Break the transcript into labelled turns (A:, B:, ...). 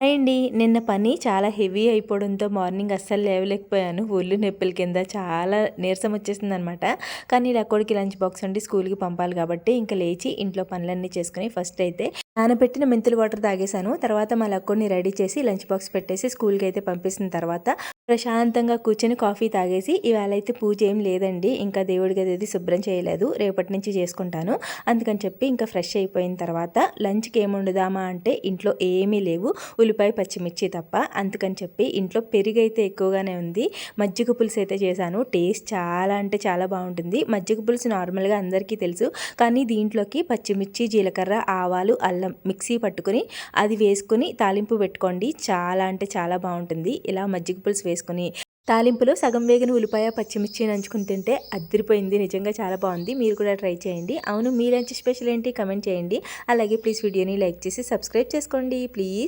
A: అండి నిన్న పని చాలా హెవీ అయిపోవడంతో మార్నింగ్ అస్సలు లేవలేకపోయాను. ఒళ్ళు నొప్పుల కింద చాలా నీరసం వచ్చేసింది అనమాట కానీ అక్కడికి లంచ్ బాక్స్ ఉండి స్కూల్కి పంపాలి కాబట్టి ఇంకా లేచి ఇంట్లో పనులన్నీ చేసుకుని ఫస్ట్ అయితే నానబెట్టిన మెంతులు వాటర్ తాగేశాను. తర్వాత మా అక్కడిని రెడీ చేసి లంచ్ బాక్స్ పెట్టేసి స్కూల్కి అయితే పంపిస్తున్న తర్వాత ప్రశాంతంగా కూర్చొని కాఫీ తాగేసి ఇవాళ అయితే పూజ ఏం లేదండి. ఇంకా దేవుడి గది శుభ్రం చేయలేదు. రేపటి నుంచి చేసుకుంటాను. అందుకని చెప్పి ఇంకా ఫ్రెష్ అయిపోయిన తర్వాత లంచ్కి ఏముండుదామా అంటే ఇంట్లో ఏమీ లేవు. ఉల్లిపాయ పచ్చిమిర్చి తప్ప. అందుకని చెప్పి ఇంట్లో పెరుగు అయితే ఎక్కువగానే ఉంది. మజ్జిగ పులుసు అయితే చేశాను. టేస్ట్ చాలా అంటే చాలా బాగుంటుంది. మజ్జిగ పులుసు నార్మల్గా అందరికీ తెలుసు. కానీ దీంట్లోకి పచ్చిమిర్చి జీలకర్ర ఆవాలు అల్లం మిక్సీ పట్టుకుని అది వేసుకుని తాలింపు పెట్టుకోండి. చాలా అంటే చాలా బాగుంటుంది. ఇలా మజ్జిగ పులుసు వేసుకుని తాలింపులో సగం వేగిన ఉల్లిపాయ పచ్చిమిర్చి నంచుకుని తింటే అద్దరిపోయింది నిజంగా చాలా బాగుంది. మీరు కూడా ట్రై చేయండి. అవును మీ లంచ్ స్పెషల్ ఏంటి? కమెంట్ చేయండి. అలాగే ప్లీజ్ వీడియోని లైక్ చేసి సబ్స్క్రైబ్ చేసుకోండి. ప్లీజ్.